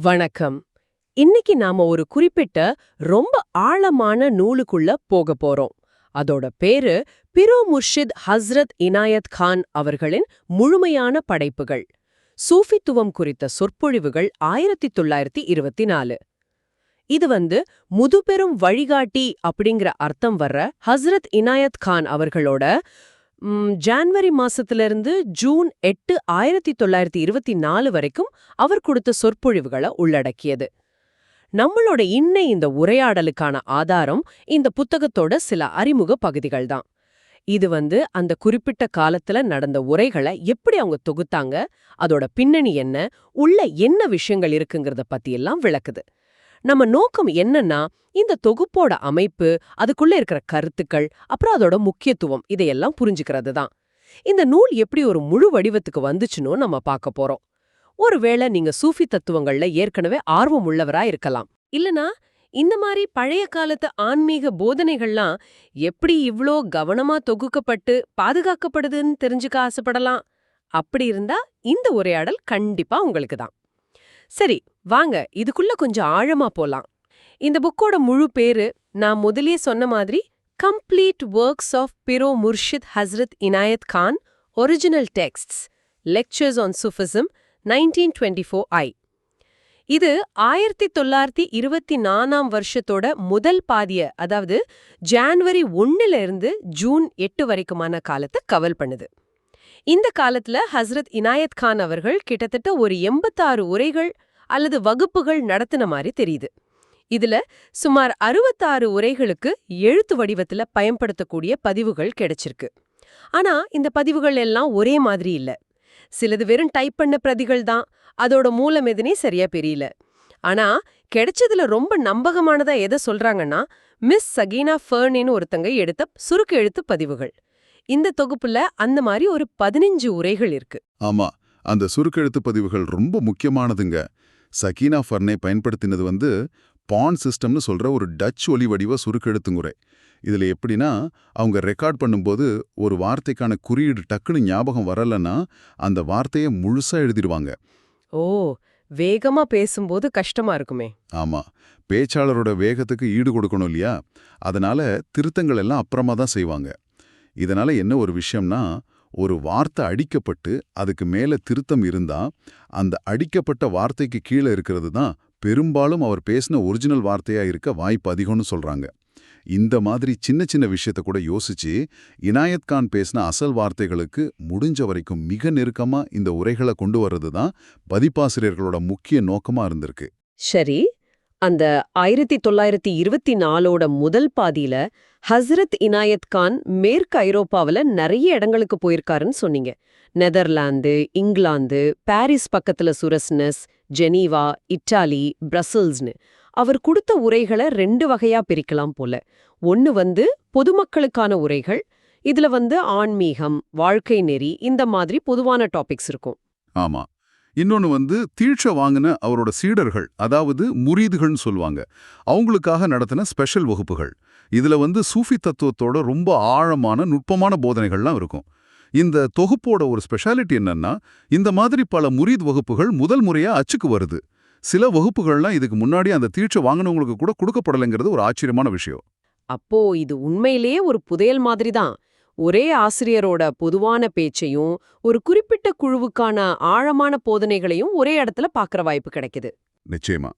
வணக்கம். இன்னைக்கு நாம ஒரு குறிப்பிட்ட ரொம்ப ஆழமான நூலுக்குள்ள போக போறோம். அதோட பேரு பிரு முர்ஷித் ஹஸ்ரத் இனாயத் கான் அவர்களின் முழுமையான படைப்புகள். சூஃபித்துவம் குறித்த சொற்பொழிவுகள் ஆயிரத்தி தொள்ளாயிரத்தி இருபத்தி நாலு இது வந்து முதுபெரும் வழிகாட்டி அப்படிங்கிற அர்த்தம் வர்ற ஹஸ்ரத் இனாயத் கான் அவர்களோட ஜான்வரி மாசத்துல இருந்து ஜூன் எட்டு ஆயிரத்தி தொள்ளாயிரத்தி இருபத்தி நாலு வரைக்கும் அவர் கொடுத்த சொற்பொழிவுகளை உள்ளடக்கியது. நம்மளோட இன்னை இந்த உரையாடலுக்கான ஆதாரம் இந்த புத்தகத்தோட சில அறிமுக பகுதிகள் தான். இது வந்து அந்த குறிப்பிட்ட காலத்துல நடந்த உரைகளை எப்படி அவங்க தொகுத்தாங்க அதோட பின்னணி என்ன உள்ள என்ன விஷயங்கள் இருக்குங்கிறத பத்தியெல்லாம் விளக்குது. நம்ம நோக்கம் என்னன்னா இந்த தொகுப்போட அமைப்பு அதுக்குள்ள இருக்கிற கருத்துக்கள் அப்புறம் அதோட முக்கியத்துவம் இதையெல்லாம் புரிஞ்சுக்கிறது தான். இந்த நூல் எப்படி ஒரு முழு வடிவத்துக்கு வந்துச்சுன்னு நம்ம பார்க்க போறோம். ஒருவேளை நீங்க சூஃபி தத்துவங்கள்ல ஏற்கனவே ஆர்வம் உள்ளவரா இருக்கலாம். இல்லனா இந்த மாதிரி பழைய காலத்து ஆன்மீக போதனைகள்லாம் எப்படி இவ்ளோ கவனமா தொகுக்கப்பட்டு பாதுகாக்கப்படுதுன்னு தெரிஞ்சுக்க ஆசைப்படலாம்? அப்படி இருந்தா இந்த உரையாடல் கண்டிப்பா உங்களுக்கு தான். சரி வாங்க இதுக்குள்ள கொஞ்சம் ஆழமா போலாம். இந்த புக்கோட முழு பேரு நான் முதலே சொன்ன மாதிரி complete works of Pir-o Murshid Hazrat Inayat Khan original texts lectures on Sufism nineteen twenty four I. இது ஆயிரத்தி தொள்ளாயிரத்தி இருபத்தி நாலாம் வருஷத்தோட முதல் பாதிய அதாவது ஜான்வரி ஒன்னுல இருந்து ஜூன் எட்டு வரைக்குமான காலத்தை கவல் பண்ணுது. இந்த காலத்துல ஹஸ்ரத் இனாயத் கான் அவர்கள் கிட்டத்தட்ட ஒரு எண்பத்தாறு உரைகள் அல்லது வகுப்புகள் நடத்தின மாதிரி தெரியுது. இதுல சுமார் அறுபத்தாறு உரைகளுக்கு எழுத்து வடிவத்துல பயன்படுத்தக்கூடிய பதிவுகள் கிடைச்சிருக்கு. ஆனா இந்த பதிவுகள் எல்லாம் ஒரே மாதிரி இல்ல. சிலது வெறும் டைப் பண்ண பிரதிகள் தான். அதோட மூலம் எதுனே சரியா தெரியல ஆனா கிடைச்சதுல ரொம்ப நம்பகமானதா எதை சொல்றாங்கன்னா மிஸ் சகீனா ஃபர்னின்னு ஒருத்தங்க எடுத்த சுருக்கு எழுத்து பதிவுகள். இந்த தொகுப்புல அந்த மாதிரி ஒரு பதினஞ்சு உரைகள் இருக்கு. ஆமா. அந்த சுருக்கெழுத்து பதிவுகள் ரொம்ப முக்கியமானதுங்க. சகீனா ஃபர்னே பயன்படுத்தினது வந்து பான் சிஸ்டம்னு சொல்ற ஒரு டச் ஒலி வடிவ சுருக்கெழுத்துங்குறை இதுல எப்படின்னா அவங்க ரெக்கார்ட் பண்ணும்போது ஒரு வார்த்தைக்கான குறியீடு டக்குன்னு ஞாபகம் வரலன்னா அந்த வார்த்தையை முழுசா எழுதிடுவாங்க. ஓ வேகமா பேசும்போது கஷ்டமா இருக்குமே. ஆமா. பேச்சாளரோட வேகத்துக்கு ஈடு கொடுக்கணும் இல்லையா? அதனால திருத்தங்கள் எல்லாம் அப்புறமா தான் செய்வாங்க. இதனால என்ன ஒரு விஷயம்னா ஒரு வார்த்தை அடிக்கப்பட்டு அதுக்கு மேல திருத்தம் இருந்தா அந்த அடிக்கப்பட்ட வார்த்தைக்கு கீழே இருக்கிறது தான் பெரும்பாலும் அவர் பேசின ஒரிஜினல் வார்த்தையா இருக்க வாய்ப்பு அதிகம்னு சொல்றாங்க. இந்த மாதிரி சின்ன சின்ன விஷயத்த கூட யோசிச்சு இனாயத் கான் பேசின அசல் வார்த்தைகளுக்கு முடிஞ்ச வரைக்கும் மிக நெருக்கமா இந்த உரைகளை கொண்டு வர்றது தான் பதிப்பாசிரியர்களோட முக்கிய நோக்கமா இருந்திருக்கு. சரி அந்த ஆயிரத்தி தொள்ளாயிரத்தி இருபத்தி நாலோட முதல் பாதியில ஹஸ்ரத் இனாயத் கான் மேற்கு ஐரோப்பாவில் நிறைய இடங்களுக்கு போயிருக்காருன்னு சொன்னீங்க. நெதர்லாந்து இங்கிலாந்து பாரிஸ் பக்கத்துல சுரஸ்னஸ் ஜெனீவா இட்டாலி பிரசல்ஸ்னு. அவர் கொடுத்த உரைகளை ரெண்டு வகையா பிரிக்கலாம் போல. ஒன்னு வந்து பொதுமக்களுக்கான உரைகள் இதுல வந்து ஆன்மீகம் வாழ்க்கை நெறி இந்த மாதிரி பொதுவான டாபிக்ஸ் இருக்கும். ஆமா. இன்னொன்னு வந்து தீட்சை வாங்கின அவரோட சீடர்கள் அதாவது முரீதுகள்னு சொல்லுவாங்க அவங்களுக்காக நடத்தின ஸ்பெஷல் வகுப்புகள். இதுல வந்து சூஃபி தத்துவத்தோட ரொம்ப ஆழமான நுட்பமான போதனைகள்லாம் இருக்கும். இந்த தொகுப்போட ஒரு ஸ்பெஷாலிட்டி என்னன்னா இந்த மாதிரி பல முரீத் வகுப்புகள் முதல் முறையா அச்சுக்கு வருது. சில வகுப்புகள்லாம் இதுக்கு முன்னாடி அந்த தீட்சை வாங்கினவங்களுக்கு கூட கொடுக்கப்படலைங்கிறது ஒரு ஆச்சரியமான விஷயம். அப்போ இது உண்மையிலேயே ஒரு புதையல் மாதிரி தான் ஒரே ஆசிரியரோட பொதுவான பேச்சையும் ஒரு குறிப்பிட்ட குழுவுக்கான ஆழமான போதனைகளையும் ஒரே இடத்துல பார்க்கற வாய்ப்பு கிடைக்குது. நிச்சயமா.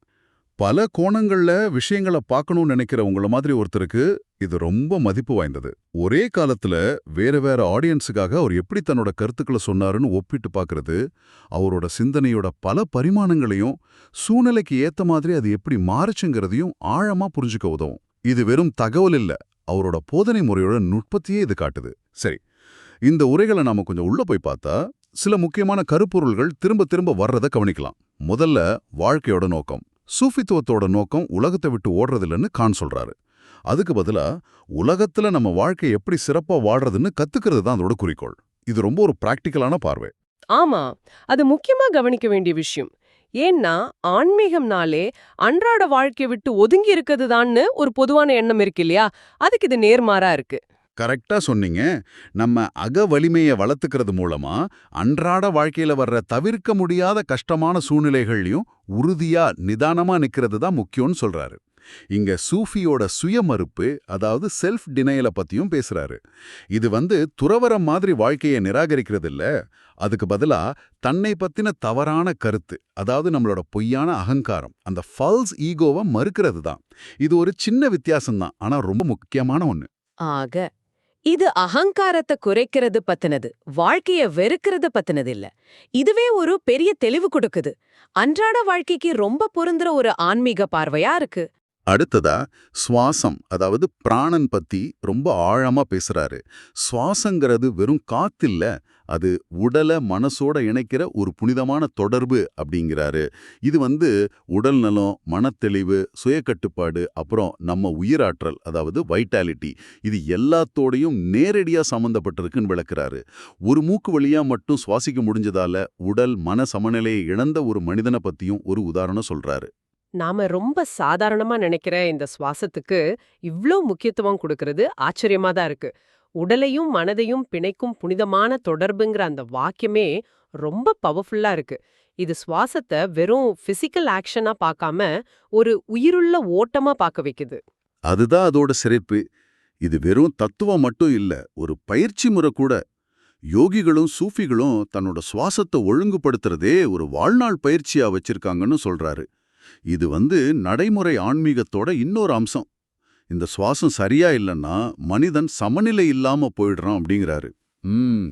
பல கோணங்கள்ல விஷயங்களை பார்க்கணும்னு நினைக்கிற உங்களை மாதிரி ஒருத்தருக்கு இது ரொம்ப மதிப்பு வாய்ந்தது. ஒரே காலத்துல வேற வேற ஆடியன்ஸுக்காக அவர் எப்படி தன்னோட கருத்துக்களை சொன்னாருன்னு ஒப்பிட்டு பார்க்கறது அவரோட சிந்தனையோட பல பரிமாணங்களையும் சூழ்நிலைக்கு ஏத்த மாதிரி அது எப்படி மாறுச்சுங்கிறதையும் ஆழமா புரிஞ்சுக்க உதவும். இது வெறும் தகவல் இல்ல அவரோட போதனை முறையோட நுட்பத்தையே இது காட்டுது. சரி இந்த உரைகளை நாம கொஞ்சம் உள்ள போய் பார்த்தா சில முக்கியமான கருப்பொருள்கள் திரும்ப திரும்ப வர்றத கவனிக்கலாம். முதல்ல வாழ்க்கையோட நோக்கம். சூஃபித்துவத்தோட நோக்கம் உலகத்தை விட்டு ஓடுறதில்லன்னு கான் சொல்றாரு. அதுக்கு பதிலா உலகத்துல நம்ம வாழ்க்கை எப்படி சிறப்பா வாழ்றதுன்னு கத்துக்கிறது தான் அதோட குறிக்கோள். இது ரொம்ப ஒரு பிராக்டிக்கலான பார்வை. ஆமா அது முக்கியமா கவனிக்க வேண்டிய விஷயம். ஏன்னா ஆன்மீகம்னாலே அன்றாட வாழ்க்கையை விட்டு ஒதுங்கி இருக்குதுதான்னு ஒரு பொதுவான எண்ணம் இருக்கு இல்லையா? அதுக்கு இது நேர்மாறா இருக்கு. கரெக்டா சொன்னீங்க. நம்ம அக வலிமையை வளர்த்துக்கிறது மூலமா அன்றாட வாழ்க்கையில வர்ற தவிர்க்க முடியாத கஷ்டமான சூழ்நிலைகள்லயும் உறுதியா நிதானமா நிக்கிறது தான் முக்கியம்னு சொல்றாரு. இங்க சூஃபியோட சுயமறுப்பு அதாவது செல்ஃப் டினையலை பத்தியும் பேசுறாரு. இது வந்து துறவரம் மாதிரி வாழ்க்கையை நிராகரிக்கிறது இல்ல அதுக்கு பதிலா தன்னை பத்தின தவறான கருத்து அதாவது நம்மளோட பொய்யான அகங்காரம் அந்த ஃபால்ஸ் ஈகோவை மறுக்கிறது தான் இது ஒரு சின்ன வித்தியாசம்தான் ஆனா ரொம்ப முக்கியமான ஒண்ணு. ஆக இது அகங்காரத்தை குறைக்கிறது பத்தினது வாழ்க்கைய வெறுக்கிறது பத்தினது இல்ல. இதுவே ஒரு பெரிய தெளிவு கொடுக்குது. அன்றாட வாழ்க்கைக்கு ரொம்ப பொருந்துற ஒரு ஆன்மீக பார்வையா இருக்கு. அடுத்ததா சுவாசம் அதாவது பிராணன் பத்தி ரொம்ப ஆழமா பேசுறாரு. சுவாசங்கிறது வெறும் காத்தில்ல அது உடலை மனசோட இணைக்கிற ஒரு புனிதமான தொடர்பு அப்படிங்கிறாரு. இது வந்து உடல் நலம் மனத்தெளிவு சுயக்கட்டுப்பாடு அப்புறம் நம்ம உயிராற்றல் அதாவது வைட்டாலிட்டி இது எல்லாத்தோடையும் நேரடியா சம்பந்தப்பட்டிருக்குன்னு விளக்குறாரு. ஒரு மூக்கு வழியா மட்டும் சுவாசிக்க முடிஞ்சதால உடல் மன சமநிலையை இழந்த ஒரு மனிதனை பத்தியும் ஒரு உதாரணம் சொல்றாரு. நாம ரொம்ப சாதாரணமா நினைக்கிற இந்த சுவாசத்துக்கு இவ்ளோ முக்கியத்துவம் கொடுக்கறது ஆச்சரியமா தான் இருக்கு. உடலையும் மனதையும் பிணைக்கும் புனிதமான தொடர்புங்கிற அந்த வாக்கியமே ரொம்ப பவர்ஃபுல்லா இருக்கு. இது சுவாசத்தை வெறும் பிசிக்கல் ஆக்ஷனா பார்க்காம ஒரு உயிருள்ள ஓட்டமா பார்க்க வைக்குது. அதுதான் அதோட சிறப்பு. இது வெறும் தத்துவம் மட்டும் இல்ல ஒரு பயிற்சி முறை கூட. யோகிகளும் சூஃபிகளும் தன்னோட சுவாசத்தை ஒழுங்குபடுத்துறதே ஒரு வாழ்நாள் பயிற்சியா வச்சிருக்காங்கன்னு சொல்றாரு. இது வந்து நடைமுறை ஆன்மீகத்தோட இன்னொரு அம்சம். இந்த சுவாசம் சரியா இல்லைன்னா மனிதன் சமநிலை இல்லாம போயிடுறான் அப்படிங்கிறாரு. ம்.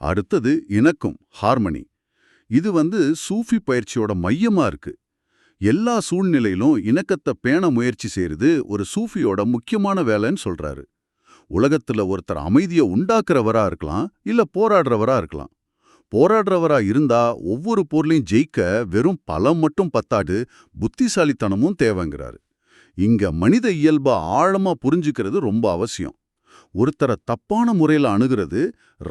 அடுத்தது இணக்கம் ஹார்மனி. இது வந்து சூஃபி பயிற்சியோட மையமா இருக்கு. எல்லா சூழ்நிலையிலும் இணக்கத்தை பேண முயற்சி செய்யறது ஒரு சூஃபியோட முக்கியமான வேலைன்னு சொல்றாரு. உலகத்துல ஒருத்தர் அமைதியை உண்டாக்குறவரா இருக்கலாம் இல்ல போராடுறவரா இருக்கலாம். போராடுறவரா இருந்தா ஒவ்வொரு போர்லையும் ஜெயிக்க வெறும் பலம் மட்டும் பத்தாடு புத்திசாலித்தனமும் தேவைங்கிறாரு. இங்க மனித இயல்பை ஆழமா புரிஞ்சுக்கிறது ரொம்ப அவசியம். ஒருத்தரை தப்பான முறையில அணுகிறது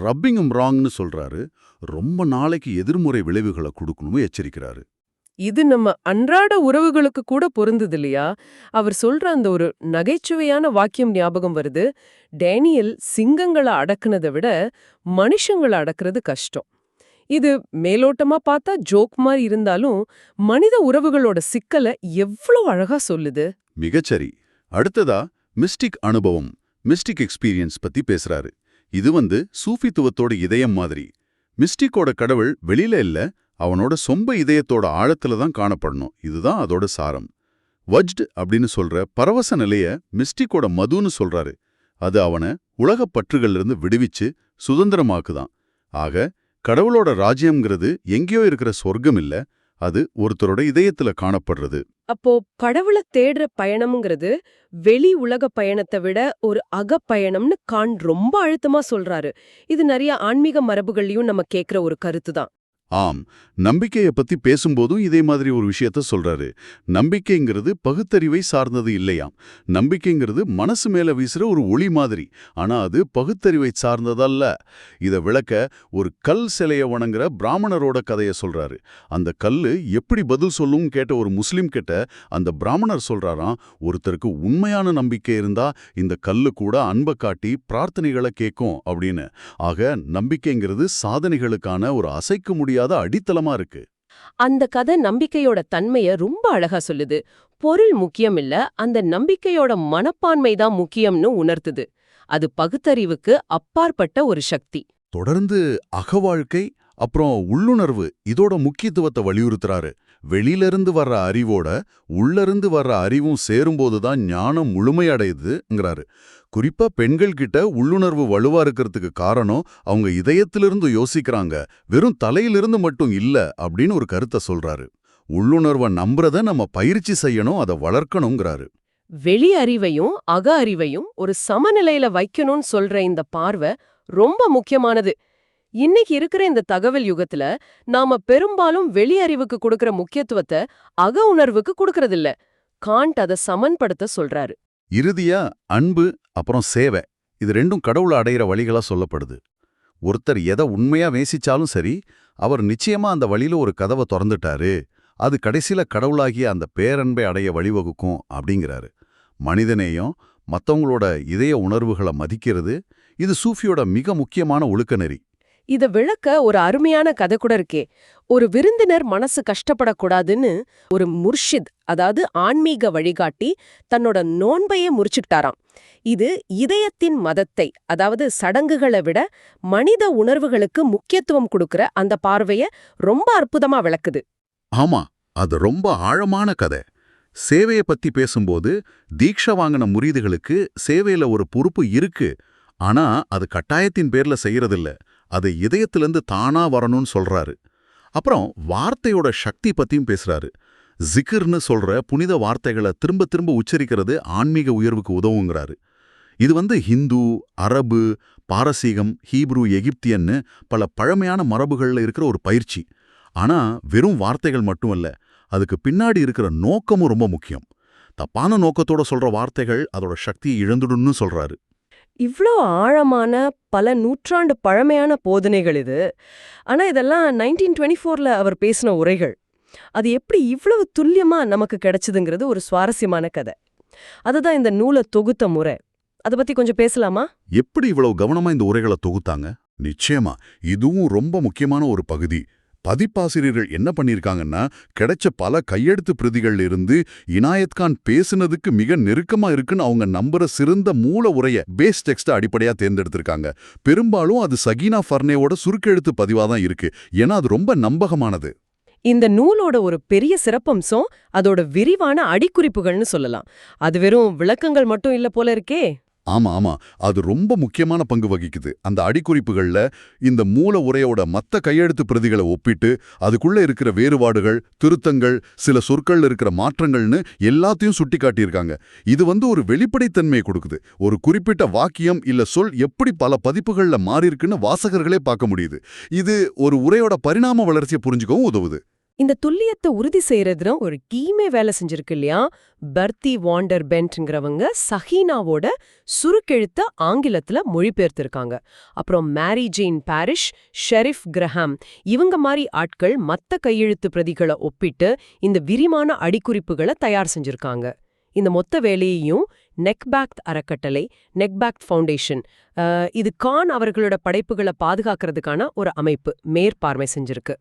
ரப்பிங்கும் ராங்னு சொல்றாரு. ரொம்ப நாளைக்கு எதிர்முறை விளைவுகளை கொடுக்கணும்னு எச்சரிக்கிறாரு. இது நம்ம அன்றாட உறவுகளுக்கு கூட பொருந்தது இல்லையா அவர் சொல்ற அந்த ஒரு நகைச்சுவையான வாக்கியம் ஞாபகம் வருது. டேனியல் சிங்கங்களை அடக்குனதை விட மனுஷங்களை அடக்குறது கஷ்டம். இது மேலோட்டமா பார்த்தா ஜோக் மாதிரி இருந்தாலும் மனித உறவுகளோட சிக்கலை எவ்வளவு அழகா சொல்லுது. மிகச்சரி. அடுத்ததா மிஸ்டிக் அனுபவம் மிஸ்டிக் எக்ஸ்பீரியன்ஸ் பத்தி பேசுறாரு. இது வந்து சூஃபித்துவத்தோட இதயம் மாதிரி. மிஸ்டிக்கோட கடவுள் வெளியில இல்ல அவனோட சொம்ப இதயத்தோட ஆழத்துல தான் காணப்படணும். இதுதான் அதோட சாரம். வஜ்ட் அப்படின்னு சொல்ற பரவச நிலைய மிஸ்டிக்கோட மதுன்னு சொல்றாரு. அது அவனை உலகப் பற்றுகளிலிருந்து விடுவிச்சு சுதந்திரமாக்குதான். ஆக கடவுளோட ராஜ்யம்ங்கிறது எங்கேயோ இருக்கிற சொர்க்கம் இல்ல அது ஒருத்தரோட இதயத்துல காணப்படுறது. அப்போ கடவுளை தேடுற பயணம்ங்கிறது வெளி உலக பயணத்தை விட ஒரு அகப்பயணம்னு கான் ரொம்ப அழுத்தமா சொல்றாரு. இது நிறைய ஆன்மீக மரபுகள்லயும் நம்ம கேக்குற ஒரு கருத்து தான் ஆம் நம்பிக்கையை பத்தி பேசும்போதும் இதே மாதிரி ஒரு விஷயத்த சொல்றாரு. நம்பிக்கைங்கிறது பகுத்தறிவை சார்ந்தது இல்லையாம். நம்பிக்கைங்கிறது மனசு மேல வீசுற ஒரு ஒளி மாதிரி. ஆனா அது பகுத்தறிவை சார்ந்ததல்ல. இத விளக்க ஒரு கல் சிலைய வணங்குற பிராமணரோட கதைய சொல்றாரு. அந்த கல்லு எப்படி பதில் சொல்லும் கேட்ட ஒரு முஸ்லிம் கிட்ட அந்த பிராமணர் சொல்றாராம் ஒருத்தருக்கு உண்மையான நம்பிக்கை இருந்தா இந்த கல்லு கூட அன்பை காட்டி பிரார்த்தனைகளை கேட்கும் அப்படின்னு. ஆக நம்பிக்கைங்கிறது சாதனைகளுக்கான ஒரு அசைக்க முடியாத அடித்தளமா இருக்கு. அந்த கதை நம்பிக்கையோட தன்மைய ரொம்ப அழகா சொல்லுது. பொருள் முக்கியம் இல்ல அந்த நம்பிக்கையோட மனப்பான்மை தான் முக்கியம்னு உணர்த்துது. அது பகுத்தறிவுக்கு அப்பாற்பட்ட ஒரு சக்தி. தொடர்ந்து அகவாழ்க்கை அப்புறம் உள்ளுணர்வு இதோட முக்கியத்துவத்தை வலியுறுத்துறாரு. வெளியிலிருந்து வர்ற அறிவோட உள்ளிருந்து வர்ற அறிவும் சேரும்போது தான் ஞானம் முழுமையடையுதுங்கிறாரு. குறிப்பா பெண்கள் கிட்ட உள்ளுணர்வு வலுவா இருக்கிறதுக்கு காரணம் அவங்க இதயத்திலிருந்து யோசிக்கிறாங்க. வெறும் தலையிலிருந்து மட்டும் இல்ல அப்படின்னு ஒரு கருத்தை சொல்றாரு. உள்ளுணர்வை நம்புறத நம்ம பயிற்சி செய்யணும் அதை வளர்க்கணுங்கிறாரு. வெளி அறிவையும் அக அறிவையும் ஒரு சமநிலையில வைக்கணும்னு சொல்ற இந்த பார்வை ரொம்ப முக்கியமானது. இன்னைக்கு இருக்கிற இந்த தகவல் யுகத்துல நாம பெரும்பாலும் வெளி அறிவுக்கு கொடுக்கற முக்கியத்துவத்தை அக உணர்வுக்கு கொடுக்கறதில்ல. காண்ட் அதை சமன்படுத்த சொல்றாரு. இறுதியா அன்பு அப்புறம் சேவை. இது ரெண்டும் கடவுளை அடையிற வழிகளா சொல்லப்படுது. ஒருத்தர் எதை உண்மையா வேசிச்சாலும் சரி அவர் நிச்சயமா அந்த வழியில ஒரு கதவை திறந்துட்டாரு. அது கடைசியில கடவுளாகிய அந்த பேரன்பை அடைய வழிவகுக்கும் அப்படிங்கிறாரு. மனிதநேயம் மத்தவங்களோட இதய உணர்வுகளை மதிக்கிறது. இது சூஃபியோட மிக முக்கியமான ஒழுக்க நெறி. இத விளக்க ஒரு அருமையான கதை கூட இருக்கே. ஒரு விருந்தினர் மனசு கஷ்டப்படக்கூடாதுன்னு ஒரு முர்ஷித் அதாவது ஆன்மீக வழிகாட்டி தன்னோட நோன்பையே முறிச்சுக்கிட்டாராம். இது இதயத்தின் மதத்தை அதாவது சடங்குகளை விட மனித உணர்வுகளுக்கு முக்கியத்துவம் கொடுக்கிற அந்த பார்வைய ரொம்ப அற்புதமா விளக்குது. ஆமா அது ரொம்ப ஆழமான கதை. சேவையை பத்தி பேசும்போது தீட்சை வாங்கின முறிதுகளுக்கு சேவையில ஒரு பொறுப்பு இருக்கு. ஆனா அது கட்டாயத்தின் பேர்ல செய்யறதில்ல. அது இதயத்திலிருந்து தானா வரணும்னு சொல்றாரு. அப்புறம் வார்த்தையோட சக்தி பத்தியும் பேசுறாரு. ஜிகிர்னு சொல்ற புனித வார்த்தைகளை திரும்ப திரும்ப உச்சரிக்கிறது ஆன்மீக உயர்வுக்கு உதவுங்கிறாரு. இது வந்து ஹிந்து அரபு பாரசீகம் ஹீப்ரு எகிப்தியன்னு பல பழமையான மரபுகள்ல இருக்கிற ஒரு பயிற்சி. ஆனா வெறும் வார்த்தைகள் மட்டும் அல்ல அதுக்கு பின்னாடி இருக்கிற நோக்கமும் ரொம்ப முக்கியம். தப்பான நோக்கத்தோட சொல்ற வார்த்தைகள் அதோட சக்தியை இழந்துடும்னு சொல்றாரு. இவ்ளோ ஆழமான பல நூற்றாண்டு பழமையான போதனைகள் இது. ஆனா இதெல்லாம் நைன்டீன் டுவெண்ட்டி ஃபோர்ல அவர் பேசின உரைகள். அது எப்படி இவ்வளவு துல்லியமா நமக்கு கிடைச்சதுங்கிறது ஒரு சுவாரஸ்யமான கதை. அதுதான் இந்த நூலை தொகுத்த முறை. அதை பத்தி கொஞ்சம் பேசலாமா? எப்படி இவ்வளவு கவனமா இந்த உரைகளை தொகுத்தாங்க? நிச்சயமா இதுவும் ரொம்ப முக்கியமான ஒரு பகுதி. பதிப்பாசிரியர்கள் என்ன பண்ணிருக்காங்கன்னா கிடைச்ச பல கையெழுத்து பிரதிகள்ல இருந்து இனாயத் கான் பேசுனதுக்கு மிக நெருக்கமா இருக்குன்னு அவங்க நம்புற சிறந்த மூல உரைய பேஸ் டெக்ஸ்ட அடிப்படையா தேர்ந்தெடுத்திருக்காங்க. பெரும்பாலும் அது சகீனா ஃபர்னேவோட சுருக்கெழுத்து பதிவாக தான் இருக்கு. ஏன்னா அது ரொம்ப நம்பகமானது. இந்த நூலோட ஒரு பெரிய சிறப்பம்சம் அதோட விரிவான அடிக்குறிப்புகள்னு சொல்லலாம். அது வெறும் விளக்கங்கள் மட்டும் இல்ல போல இருக்கே. ஆமா ஆமா. அது ரொம்ப முக்கியமான பங்கு வகிக்குது. அந்த அடிக்குறிப்புகள்ல இந்த மூல உரையோட மத்த கையெழுத்து பிரதிகளை ஒப்பிட்டு அதுக்குள்ள இருக்கிற வேறுபாடுகள் திருத்தங்கள் சில சொற்கள்ல இருக்கிற மாற்றங்கள்னு எல்லாத்தையும் சுட்டி காட்டியிருக்காங்க இது வந்து ஒரு வெளிப்படைத்தன்மையை கொடுக்குது. ஒரு குறிப்பிட்ட வாக்கியம் இல்ல சொல் எப்படி பல பதிப்புகள்ல மாறியிருக்குன்னு வாசகர்களே பார்க்க முடியுது. இது ஒரு உரையோட பரிணாம வளர்ச்சியை புரிஞ்சுக்கவும் உதவுது. இந்த துல்லியத்தை உறுதி செய்யறதுல ஒரு டீமே வேலை செஞ்சிருக்கு இல்லையா? பர்த்தி வாண்டர் பென்ட்ங்கிறவங்க சஹீனாவோட சுருக்கெழுத்த ஆங்கிலத்துல மொழிபெயர்த்திருக்காங்க. அப்புறம் Mary Jane Parrish Sherif Graham இவங்க மாதிரி ஆட்கள் மத்த கையெழுத்து பிரதிகளை ஒப்பிட்டு இந்த விரிமான அடிக்குறிப்புகளை தயார் செஞ்சிருக்காங்க. இந்த மொத்த வேலையையும் நெக்பேக்ட் அறக்கட்டளை நெக்பேக்ட் ஃபவுண்டேஷன் இது கான் அவர்களோட படைப்புகளை பாதுகாக்கிறதுக்கான ஒரு அமைப்பு மேற்பார்வை செஞ்சிருக்கு.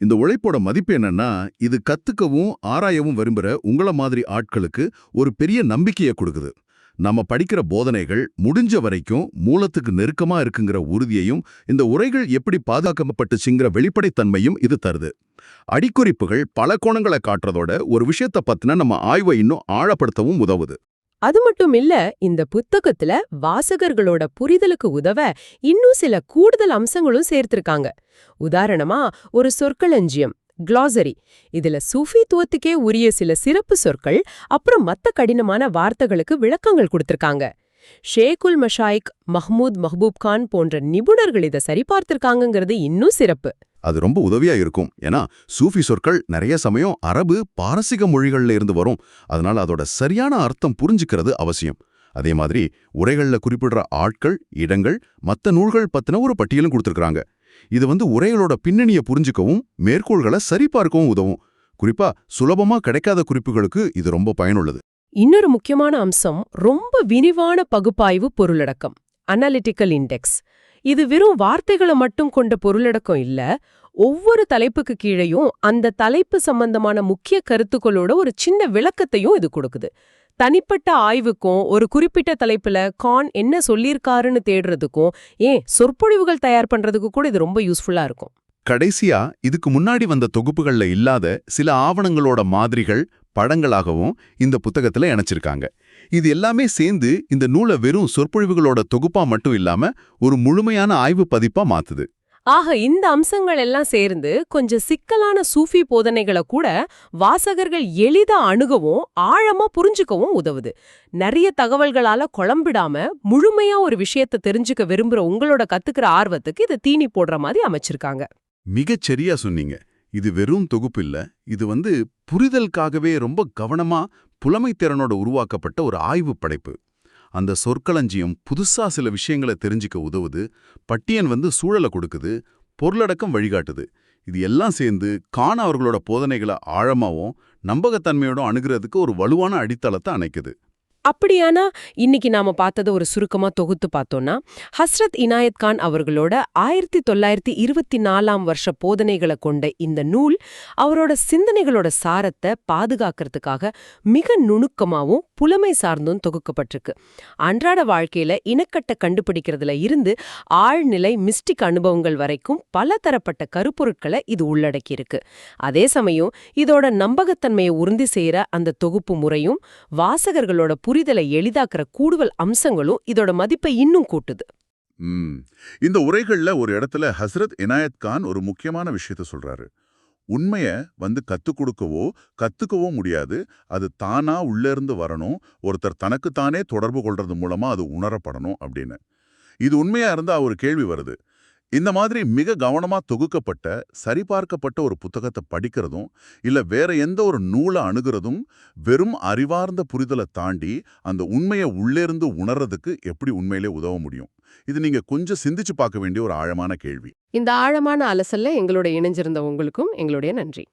இந்த உழைப்போட மதிப்பு என்னன்னா இது கத்துக்கவும் ஆராயவும் விரும்புற உங்கள மாதிரி ஆட்களுக்கு ஒரு பெரிய நம்பிக்கையை கொடுக்குது. நம்ம படிக்கிற போதனைகள் முடிஞ்ச வரைக்கும் மூலத்துக்கு நெருக்கமா இருக்குங்கிற உறுதியையும் இந்த உரைகள் எப்படி பாதுகாக்கப்பட்டுச்சுங்கிற வெளிப்படைத்தன்மையும் இது தருது. அடிக்குறிப்புகள் பல கோணங்களை காட்டுறதோட ஒரு விஷயத்தை பத்தின நம்ம ஆய்வை இன்னும் ஆழப்படுத்தவும் உதவுது. அது மட்டும் இல்ல இந்த புத்தகத்துல வாசகர்களோட புரிதலுக்கு உதவ இன்னும் சில கூடுதல் அம்சங்களும் சேர்த்திருக்காங்க. உதாரணமா ஒரு சொற்களஞ்சியம் க்ளாசரி இதுல சூஃபித்துவத்துக்கே உரிய சில சிறப்பு சொற்கள் அப்புறம் மத்த கடினமான வார்த்தைகளுக்கு விளக்கங்கள் கொடுத்திருக்காங்க. ஷேகுல் மஷாயிக் மஹ்மூத் மஹ்பூப் கான் போன்ற நிபுணர்கள் இதை சரிபார்த்திருக்காங்கங்கிறது இன்னும் சிறப்பு. அது ரொம்ப உதவியா இருக்கும். ஏன்னா சூஃபி சொற்கள் நிறைய சமயம் அரபு பாரசீக மொழிகள்ல இருந்து வரும். அதனால அதோட சரியான அர்த்தம் புரிஞ்சுக்கிறது அவசியம். அதே மாதிரி உரைகள்ல குறிப்பிடுற ஆட்கள் இடங்கள் மத்த நூல்கள் பத்தின ஒரு பட்டியலும் கொடுத்துருக்குறாங்க. இது வந்து உரைகளோட பின்னணியை புரிஞ்சுக்கவும் மேற்கோள்களை சரிபார்க்கவும் உதவும். குறிப்பா சுலபமா கிடைக்காத குறிப்புகளுக்கு இது ரொம்ப பயனுள்ளது. இன்னொரு முக்கியமான அம்சம் ரொம்ப விரிவான பகுப்பாய்வு பொருளடக்கம் அனாலிட்டிக்கல் இண்டெக்ஸ் இது வெறும் வார்த்தைகளை மட்டும் கொண்ட பொருளடக்கம் இல்ல. ஒவ்வொரு தலைப்புக்கு கீழேயும் அந்த தலைப்பு சம்பந்தமான முக்கிய கருத்துக்களோட ஒரு சின்ன விளக்கத்தையும் இது கொடுக்குது. தனிப்பட்ட ஆய்வுக்கும் ஒரு குறிப்பிட்ட தலைப்புல கான் என்ன சொல்லியிருக்காருன்னு தேடுறதுக்கும் ஏன் சொற்பொழிவுகள் தயார் பண்றதுக்கு கூட இது ரொம்ப யூஸ்ஃபுல்லா இருக்கும். கடைசியா இதுக்கு முன்னாடி வந்த தொகுப்புகள்ல இல்லாத சில ஆவணங்களோட மாதிரிகள் படங்களாகவும் இந்த புத்தகத்துல இணைச்சிருக்காங்க. இது எல்லாமே சேர்ந்து இந்த நூலை வெறும் சொற்பொழிவுகளோட தொகுப்பா மட்டும் இல்லாம ஒரு முழுமையான ஆய்வு பதிப்பா மாத்துது. ஆக இந்த அம்சங்கள் எல்லாம் சேர்ந்து கொஞ்சம் சிக்கலான சூஃபி போதனைகளை கூட வாசகர்கள் எளிதா அணுகவும் ஆழமா புரிஞ்சுக்கவும் உதவுது. நிறைய தகவல்களால குழம்பிடாம முழுமையா ஒரு விஷயத்தை தெரிஞ்சுக்க விரும்புற உங்களோட கத்துக்கிற ஆர்வத்துக்கு இதை தீனி போடுற மாதிரி அமைச்சிருக்காங்க. மிகச் சரியா சொன்னீங்க. இது வெறும் தொகுப்பு இல்ல. இது வந்து புரிதலுக்காகவே ரொம்ப கவனமா புலமைத்திறனோட உருவாக்கப்பட்ட ஒரு ஆய்வு படைப்பு. அந்த சொற்களஞ்சியம் புதுசா சில விஷயங்களை தெரிஞ்சுக்க உதவுது பட்டியன் வந்து சூழலை கொடுக்குது பொருளடக்கம் வழிகாட்டுது. இது எல்லாம் சேர்ந்து காண அவர்களோட போதனைகளை ஆழமாகவும் நம்பகத்தன்மையோட அணுகிறதுக்கு ஒரு வலுவான அடித்தளத்தை அணைக்குது. அப்படியானா இன்னைக்கு நாம பார்த்தத ஒரு சுருக்கமா தொகுத்து பார்த்தோம்னா ஹஸ்ரத் இனாயத் கான் அவர்களோட ஆயிரத்தி தொள்ளாயிரத்தி இருபத்தி நாலாம் வருஷ போதனைகளை கொண்ட இந்த நூல் அவரோட சிந்தனைகளோட சாரத்தை பாதுகாக்கிறதுக்காக மிக நுணுக்கமாவும் புலமை சார்ந்தும் தொகுக்கப்பட்டிருக்கு. அன்றாட வாழ்க்கையில இனக்கட்டை கண்டுபிடிக்கிறதுல இருந்து ஆழ்நிலை மிஸ்டிக் அனுபவங்கள் வரைக்கும் பல தரப்பட்ட கருப்பொருட்களை இது உள்ளடக்கியிருக்கு. அதே சமயம் இதோட நம்பகத்தன்மையை உறுதி செய்யற அந்த தொகுப்பு முறையும் வாசகர்களோட புரிதலை எளிதாக்குற கூடுதல் அம்சங்களும் இதோட மதிப்பை இன்னும் கூட்டுது. இந்த உரைகள்ல ஒரு இடத்துல ஹஸ்ரத் இனாயத் கான் ஒரு முக்கியமான விஷயத்த சொல்றாரு. உண்மைய வந்து கத்துக் கொடுக்கவோ கத்துக்கவோ முடியாது. அது தானா உள்ள இருந்து வரணும். ஒருத்தர் தனக்குத்தானே தொடர்பு கொள்றது மூலமா அது உணரப்படணும் அப்படின்னு. இது உண்மையா இருந்தா ஒரு கேள்வி வருது. இந்த மாதிரி மிக கவனமா தொகுக்கப்பட்ட சரிபார்க்கப்பட்ட ஒரு புத்தகத்தை படிக்கிறதும் இல்ல வேற எந்த ஒரு நூலை அணுகிறதும் வெறும் அறிவார்ந்த புரிதலை தாண்டி அந்த உண்மையை உள்ளேருந்து உணர்றதுக்கு எப்படி உண்மையிலே உதவ முடியும்? இது நீங்க கொஞ்சம் சிந்திச்சு பார்க்க வேண்டிய ஒரு ஆழமான கேள்வி. இந்த ஆழமான அலசல்ல எங்களோட இணைஞ்சிருந்த உங்களுக்கும் எங்களுடைய நன்றி.